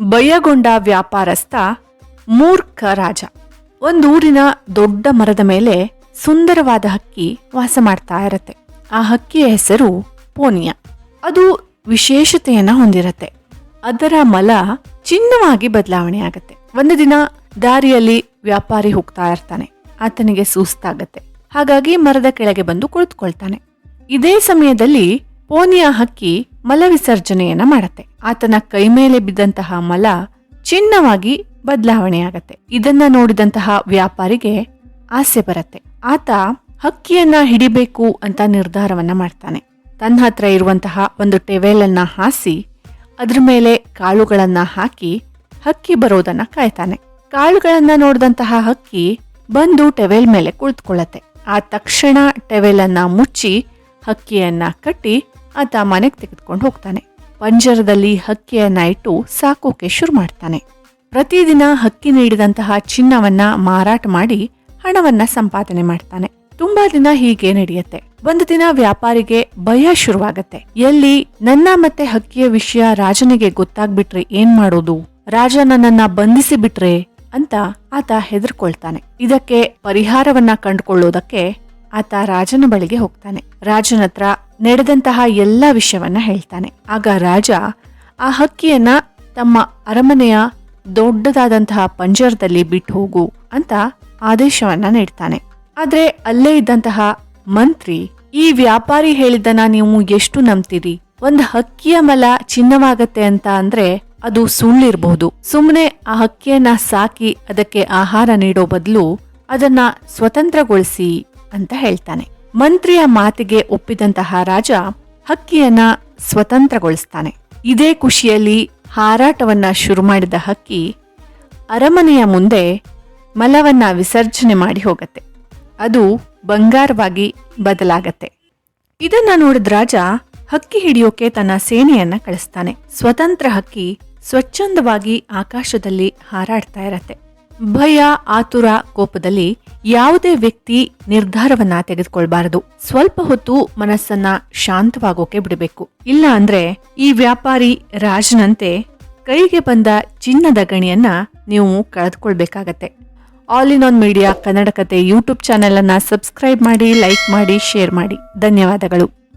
ಭಯಗೊಂಡ ವ್ಯಾಪಾರಸ್ಥ ಮೂರ್ಖ ರಾಜ. ಒಂದೂರಿನ ದೊಡ್ಡ ಮರದ ಮೇಲೆ ಸುಂದರವಾದ ಹಕ್ಕಿ ವಾಸ ಮಾಡ್ತಾ ಇರತ್ತೆ. ಆ ಹಕ್ಕಿಯ ಹೆಸರು ಪೋನಿಯ. ಅದು ವಿಶೇಷತೆಯನ್ನ ಹೊಂದಿರತ್ತೆ. ಅದರ ಮಲ ಚಿನ್ನವಾಗಿ ಬದಲಾವಣೆ ಆಗತ್ತೆ. ಒಂದು ದಿನ ದಾರಿಯಲ್ಲಿ ವ್ಯಾಪಾರಿ ಹೋಗ್ತಾ ಇರ್ತಾನೆ. ಆತನಿಗೆ ಸುಸ್ತಾಗತ್ತೆ. ಹಾಗಾಗಿ ಮರದ ಕೆಳಗೆ ಬಂದು ಕುಳಿತುಕೊಳ್ತಾನೆ. ಇದೇ ಸಮಯದಲ್ಲಿ ಪೋನಿಯ ಹಕ್ಕಿ ಮಲ ವಿಸರ್ಜನೆಯನ್ನ ಮಾಡತ್ತೆ. ಆತನ ಕೈ ಮೇಲೆ ಬಿದ್ದಂತಹ ಮಲ ಚಿನ್ನವಾಗಿ ಬದಲಾವಣೆಯಾಗತ್ತೆ. ಇದನ್ನ ನೋಡಿದಂತಹ ವ್ಯಾಪಾರಿಗೆ ಆಸೆ ಬರತ್ತೆ. ಆತ ಹಕ್ಕಿಯನ್ನ ಹಿಡಿಬೇಕು ಅಂತ ನಿರ್ಧಾರವನ್ನ ಮಾಡ್ತಾನೆ. ತನ್ನ ಹತ್ರ ಇರುವಂತಹ ಒಂದು ಟೆವೆಲನ್ನ ಹಾಸಿ ಅದ್ರ ಮೇಲೆ ಕಾಳುಗಳನ್ನ ಹಾಕಿ ಹಕ್ಕಿ ಬರೋದನ್ನ ಕಾಯ್ತಾನೆ. ಕಾಳುಗಳನ್ನ ನೋಡಿದಂತಹ ಹಕ್ಕಿ ಬಂದು ಟೆವೆಲ್ ಮೇಲೆ ಕುಳಿತುಕೊಳ್ಳತ್ತೆ. ಆ ತಕ್ಷಣ ಟೆವೆಲನ್ನ ಮುಚ್ಚಿ ಹಕ್ಕಿಯನ್ನ ಕಟ್ಟಿ ಆತ ಮನೆಗೆ ತೆಗೆದುಕೊಂಡು ಹೋಗ್ತಾನೆ. ಪಂಜರದಲ್ಲಿ ಹಕ್ಕಿಯನ್ನ ಇಟ್ಟು ಸಾಕೋಕೆ ಶುರು ಮಾಡ್ತಾನೆ. ಪ್ರತಿದಿನ ಹಕ್ಕಿ ನೀಡಿದಂತಹ ಚಿನ್ನವನ್ನ ಮಾರಾಟ ಮಾಡಿ ಹಣವನ್ನ ಸಂಪಾದನೆ ಮಾಡ್ತಾನೆ. ತುಂಬಾ ದಿನ ಹೀಗೆ ನಡೆಯುತ್ತೆ. ಒಂದು ದಿನ ವ್ಯಾಪಾರಿಗೆ ಭಯ ಶುರುವಾಗತ್ತೆ. ಎಲ್ಲಿ, ನನ್ನ ಮತ್ತೆ ಹಕ್ಕಿಯ ವಿಷಯ ರಾಜನಿಗೆ ಗೊತ್ತಾಗ್ಬಿಟ್ರೆ ಏನ್ ಮಾಡೋದು? ರಾಜ ನನ್ನನ್ನ ಬಂಧಿಸಿ ಬಿಟ್ರೆ ಅಂತ ಆತ ಹೆದರ್ಕೊಳ್ತಾನೆ. ಇದಕ್ಕೆ ಪರಿಹಾರವನ್ನ ಕಂಡುಕೊಳ್ಳೋದಕ್ಕೆ ಆತ ರಾಜನ ಬಳಿಗೆ ಹೋಗ್ತಾನೆ. ರಾಜನ ಹತ್ರ ನಡೆದಂತಹ ಎಲ್ಲ ವಿಷಯವನ್ನು ಹೇಳ್ತಾನೆ. ಆಗ ರಾಜ ಆ ಹಕ್ಕಿಯನ್ನು ತಮ್ಮ ಅರಮನೆಯ ದೊಡ್ಡದಾದಂತಹ ಪಂಜರದಲ್ಲಿ ಬಿಟ್ಟು ಹೋಗು ಅಂತ ಆದೇಶವನ್ನ ನೀಡ್ತಾನೆ. ಆದರೆ ಅಲ್ಲೇ ಇದ್ದಂತಹ ಮಂತ್ರಿ, ಈ ವ್ಯಾಪಾರಿ ಹೇಳಿದ್ದನ್ನ ನೀವು ಎಷ್ಟು ನಂಬ್ತೀರಿ? ಒಂದು ಹಕ್ಕಿಯ ಮಲ ಚಿನ್ನವಾಗತ್ತೆ ಅಂತ ಅಂದ್ರೆ ಅದು ಸುಳ್ಳಿರ್ಬಹುದು ಸುಮ್ಮನೆ ಆ ಹಕ್ಕಿಯನ್ನ ಸಾಕಿ ಅದಕ್ಕೆ ಆಹಾರ ನೀಡೋ ಬದಲು ಅದನ್ನ ಸ್ವತಂತ್ರಗೊಳಿಸಿ, ಅಂತ ಹೇಳ್ತಾನೆ. ಮಂತ್ರಿಯ ಮಾತಿಗೆ ಒಪ್ಪಿದಂತಹ ರಾಜ ಹಕ್ಕಿಯನ್ನ ಸ್ವತಂತ್ರಗೊಳಿಸ್ತಾನೆ. ಇದೇ ಖುಷಿಯಲ್ಲಿ ಹಾರಾಟವನ್ನ ಶುರು ಮಾಡಿದ ಹಕ್ಕಿ ಅರಮನೆಯ ಮುಂದೆ ಮಲವನ್ನ ವಿಸರ್ಜನೆ ಮಾಡಿ ಹೋಗತ್ತೆ. ಅದು ಬಂಗಾರವಾಗಿ ಬದಲಾಗತ್ತೆ. ಇದನ್ನ ನೋಡಿದ ರಾಜ ಹಕ್ಕಿ ಹಿಡಿಯೋಕೆ ತನ್ನ ಸೇನೆಯನ್ನ ಕಳಿಸ್ತಾನೆ. ಸ್ವತಂತ್ರ ಹಕ್ಕಿ ಸ್ವಚ್ಛಂದವಾಗಿ ಆಕಾಶದಲ್ಲಿ ಹಾರಾಡ್ತಾ ಇರತ್ತೆ. ಭಯ, ಆತುರ ಕೋಪದಲ್ಲಿ ಯಾವುದೇ ವ್ಯಕ್ತಿ ನಿರ್ಧಾರವನ್ನ ತೆಗೆದುಕೊಳ್ಬಾರದು. ಸ್ವಲ್ಪ ಹೊತ್ತು ಮನಸ್ಸನ್ನ ಶಾಂತವಾಗೋಕೆ ಬಿಡಬೇಕು. ಇಲ್ಲ ಅಂದ್ರೆ ಈ ವ್ಯಾಪಾರಿ ರಾಜನಂತೆ ಕೈಗೆ ಬಂದ ಚಿನ್ನದ ಗಣಿಯನ್ನ ನೀವು ಕಳೆದುಕೊಳ್ಬೇಕಾಗತ್ತೆ. All in one media Kannada ಕತೆ ಯೂಟ್ಯೂಬ್ ಚಾನೆಲ್ ಅನ್ನ ಸಬ್ಸ್ಕ್ರೈಬ್ ಮಾಡಿ, ಲೈಕ್ ಮಾಡಿ, ಶೇರ್ ಮಾಡಿ. ಧನ್ಯವಾದಗಳು.